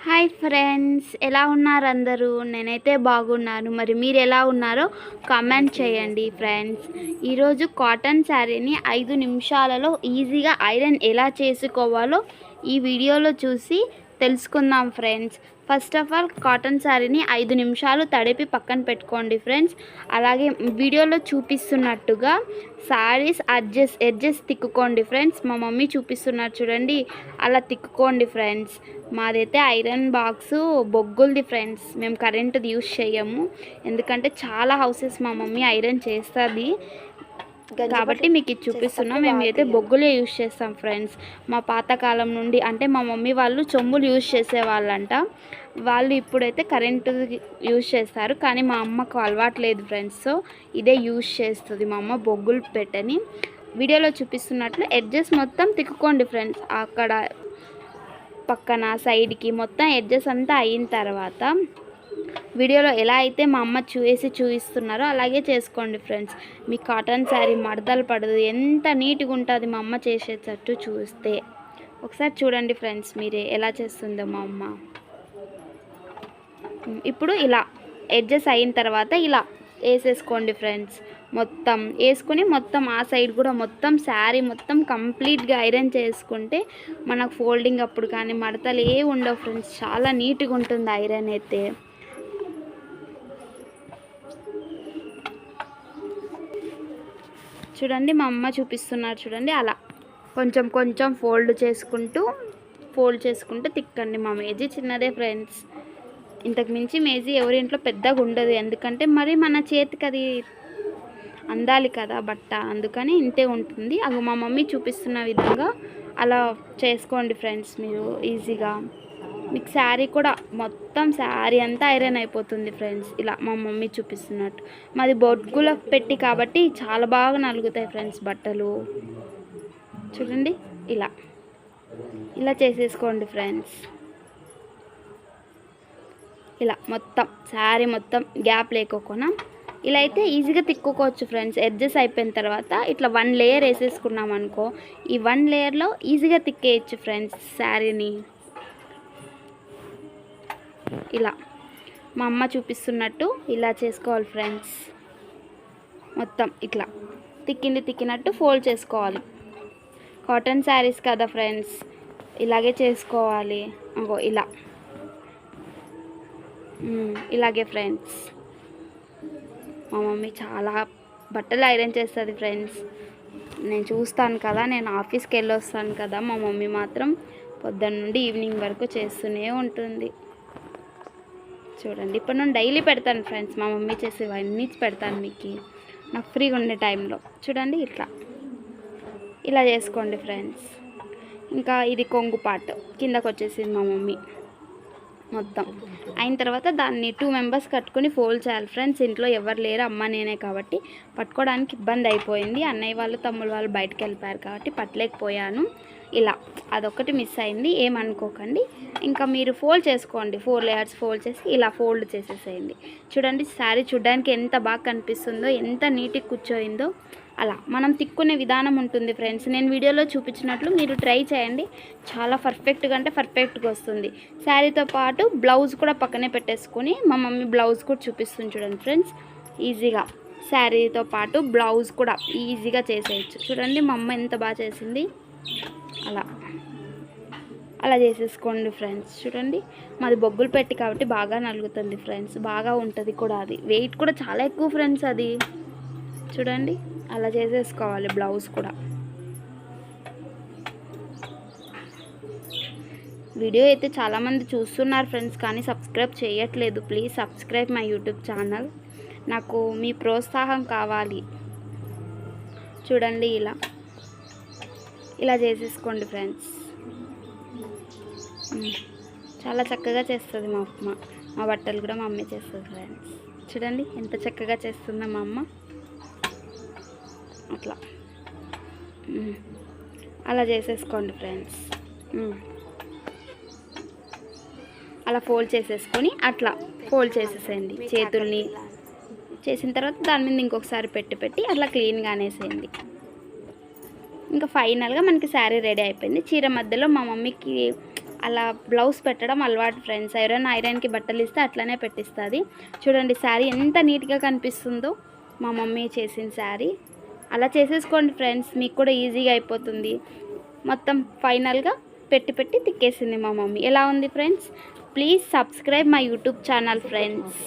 Hi friends ఎలా ఉన్నారు అందరూ? నేనైతే బాగున్నాను. మరి మీరు ఎలా ఉన్నారో కామెంట్ చేయండి ఫ్రెండ్స్ ఈరోజు కాటన్ శారీని ఐదు నిమిషాలలో ఈజీగా ఐరన్ ఎలా చేసుకోవాలో ఈ వీడియోలో చూసి తెలుసుకుందాం friends first of all cotton శారీని ఐదు నిమిషాలు తడిపి పక్కన పెట్టుకోండి ఫ్రెండ్స్. అలాగే వీడియోలో చూపిస్తున్నట్టుగా శారీస్ అడ్జస్ట్ ఎడ్జెస్ తిక్కుకోండి ఫ్రెండ్స్. మా మమ్మీ చూపిస్తున్నారు చూడండి. అలా తిక్కుకోండి ఫ్రెండ్స్. మాదైతే ఐరన్ బాక్స్ బొగ్గులది ఫ్రెండ్స్. మేము కరెంటుది యూస్ చేయము ఎందుకంటే చాలా హౌసెస్ మా మమ్మీ ఐరన్ చేస్తుంది. కాబట్టి మీకు ఇది చూపిస్తున్నాం. మేము అయితే బొగ్గులే యూస్ చేస్తాం ఫ్రెండ్స్. మా పాతకాలం నుండి అంటే మా మమ్మీ వాళ్ళు చెంబులు యూస్ చేసేవాళ్ళంట. వాళ్ళు ఇప్పుడైతే కరెంటు యూస్ చేస్తారు. కానీ మా అమ్మకు అలవాటు లేదు ఫ్రెండ్స్. సో ఇదే యూస్ చేస్తుంది మా అమ్మ బొగ్గులు పెట్టని. వీడియోలో చూపిస్తున్నట్లు ఎడ్జెస్ మొత్తం తిక్కుకోండి ఫ్రెండ్స్. అక్కడ పక్కన సైడ్కి మొత్తం ఎడ్జెస్ అంతా అయిన తర్వాత వీడియోలో ఎలా అయితే మా అమ్మ చూసి చూపిస్తున్నారో అలాగే చేసుకోండి ఫ్రెండ్స్. మీ కాటన్ శారీ మడతలు పడదు. ఎంత నీట్గా ఉంటుంది మా అమ్మ చేసేటట్టు చూస్తే. ఒకసారి చూడండి ఫ్రెండ్స్ మీరే ఎలా చేస్తుందో మా అమ్మ. ఇప్పుడు ఇలా ఎడ్జెస్ అయిన తర్వాత ఇలా వేసేసుకోండి ఫ్రెండ్స్. మొత్తం వేసుకుని మొత్తం ఆ సైడ్ కూడా మొత్తం శారీ మొత్తం కంప్లీట్గా ఐరన్ చేసుకుంటే మనకు ఫోల్డింగ్ అప్పుడు కానీ మడతలు ఏ ఉండవు ఫ్రెండ్స్. చాలా నీట్గా ఉంటుంది ఐరన్ అయితే. చూడండి మా అమ్మ చూపిస్తున్నారు చూడండి అలా. కొంచెం కొంచెం ఫోల్డ్ చేసుకుంటూ ఫోల్డ్ చేసుకుంటూ తిక్కండి మా మేజీ. చిన్నదే ఫ్రెండ్స్. ఇంతకు మించి మేజీ ఎవరి ఇంట్లో పెద్దగా ఉండదు. ఎందుకంటే మరి మన చేతికి అది అందాలి కదా బట్ట. అందుకని ఇంతే ఉంటుంది. అవి మా మమ్మీ చూపిస్తున్న విధంగా అలా చేసుకోండి ఫ్రెండ్స్ మీరు ఈజీగా. మీకు శారీ కూడా మొత్తం శారీ అంతా ఐరన్ అయిపోతుంది ఫ్రెండ్స్. ఇలా మా మమ్మీ చూపిస్తున్నట్టు. మాది బొడ్గులో పెట్టి కాబట్టి చాలా బాగా నలుగుతాయి ఫ్రెండ్స్ బట్టలు. చూడండి ఇలా. ఇలా చేసేసుకోండి ఫ్రెండ్స్. ఇలా మొత్తం శారీ మొత్తం గ్యాప్ లేకోకుండా. ఇలా అయితే ఈజీగా తిక్కుకోవచ్చు ఫ్రెండ్స్. ఎడ్జెస్ అయిపోయిన తర్వాత ఇట్లా వన్ లేయర్ వేసేసుకున్నాం అనుకో ఈ వన్ లేయర్లో ఈజీగా తిక్కేయచ్చు ఫ్రెండ్స్ శారీని. ఇలా. మా అమ్మ చూపిస్తున్నట్టు ఇలా చేసుకోవాలి ఫ్రెండ్స్. మొత్తం ఇట్లా. తిక్కింది తిక్కినట్టు ఫోల్డ్ చేసుకోవాలి. కాటన్ శారీస్ కదా ఫ్రెండ్స్. ఇలాగే చేసుకోవాలి. అగో ఇలా. ఇలాగే ఫ్రెండ్స్. మా మమ్మీ చాలా బట్టలు ఐరన్ చేస్తుంది ఫ్రెండ్స్. నేను చూస్తాను కదా నేను ఆఫీస్కి వెళ్ళి వస్తాను కదా మా మమ్మీ మాత్రం పొద్దున్న నుండి ఈవినింగ్ వరకు చేస్తూనే ఉంటుంది. చూడండి. ఇప్పుడు నేను డైలీ పెడతాను ఫ్రెండ్స్. మా మమ్మీ చేసేవన్నీ పెడతాను మీకు. నాకు ఫ్రీగా ఉండే టైంలో. చూడండి ఇట్లా. ఇలా చేసుకోండి ఫ్రెండ్స్. ఇంకా ఇది కొంగు పార్ట్ కిందకు వచ్చేసింది మా మమ్మీ. మొత్తం. అయిన తర్వాత దాన్ని టూ మెంబర్స్ కట్టుకొని ఫోల్డ్ చేయాలి ఫ్రెండ్స్. ఇంట్లో ఎవరు లేరు. అమ్మ నేనే కాబట్టి పట్టుకోవడానికి ఇబ్బంది అయిపోయింది. అన్నయ్య వాళ్ళు తమ్ముడు వాళ్ళు బయటకు వెళ్ళిపోయారు కాబట్టి పట్టలేకపోయాను. ఇలా. అదొకటి మిస్ అయింది. ఏమనుకోకండి. ఇంకా మీరు ఫోల్డ్ చేసుకోండి. ఫోర్ లేయర్స్ ఫోల్డ్ చేసి ఇలా ఫోల్డ్ చేసేసేయండి. చూడండి శారీ చూడడానికి ఎంత బాగా కనిపిస్తుందో ఎంత నీట్గా కూర్చోయిందో. అలా. మనం తిక్కునే విధానం ఉంటుంది ఫ్రెండ్స్ నేను వీడియోలో చూపించినట్లు మీరు ట్రై చేయండి. చాలా పర్ఫెక్ట్గా అంటే పర్ఫెక్ట్గా వస్తుంది. శారీతో పాటు బ్లౌజ్ కూడా పక్కనే పెట్టేసుకొని మా మమ్మీ బ్లౌజ్ కూడా చూపిస్తుంది చూడండి ఫ్రెండ్స్ ఈజీగా శారీతో పాటు బ్లౌజ్ కూడా ఈజీగా చేసేయచ్చు. చూడండి మా అమ్మ ఎంత బాగా చేసింది. అలా. అలా చేసేసుకోండి ఫ్రెండ్స్ చూడండి మాది బొగ్గులు పెట్టి కాబట్టి బాగా నలుగుతుంది ఫ్రెండ్స్ బాగా ఉంటుంది కూడా అది. వెయిట్ కూడా చాలా ఎక్కువ ఫ్రెండ్స్ అది. చూడండి అలా చేసేసుకోవాలి బ్లౌజ్ కూడా. వీడియో అయితే చాలామంది చూస్తున్నారు ఫ్రెండ్స్ కానీ సబ్స్క్రైబ్ చేయట్లేదు. Please subscribe my YouTube channel నాకు మీ ప్రోత్సాహం కావాలి. చూడండి ఇలా. ఇలా చేసేసుకోండి ఫ్రెండ్స్. చాలా చక్కగా చేస్తుంది మా అమ్మ. మా బట్టలు కూడా మా అమ్మే చేస్తుంది ఫ్రెండ్స్. చూడండి ఎంత చక్కగా చేస్తుందో మా అమ్మ. అట్లా. అలా చేసేసుకోండి ఫ్రెండ్స్. అలా ఫోల్డ్ చేసేసుకొని అట్లా ఫోల్డ్ చేసేసేయండి చేతుల్ని. చేసిన తర్వాత దాని మీద ఇంకొకసారి పెట్టి పెట్టి అట్లా క్లీన్గా అనేసేయండి. ఇంకా ఫైనల్గా మనకి శారీ రెడీ అయిపోయింది. చీర మధ్యలో మా మమ్మీకి అలా బ్లౌజ్ పెట్టడం అలవాటు ఫ్రెండ్స్. ఐరన్ ఐరన్కి బట్టలు ఇస్తే అట్లనే పెట్టిస్తుంది. చూడండి శారీ ఎంత నీట్గా కనిపిస్తుందో మా మమ్మీ చేసిన శారీ. అలా చేసేసుకోండి ఫ్రెండ్స్ మీకు కూడా ఈజీగా అయిపోతుంది. మొత్తం ఫైనల్గా పెట్టి పెట్టి తిక్కేసింది మా మమ్మీ. ఎలా ఉంది friends? Please subscribe my YouTube channel friends.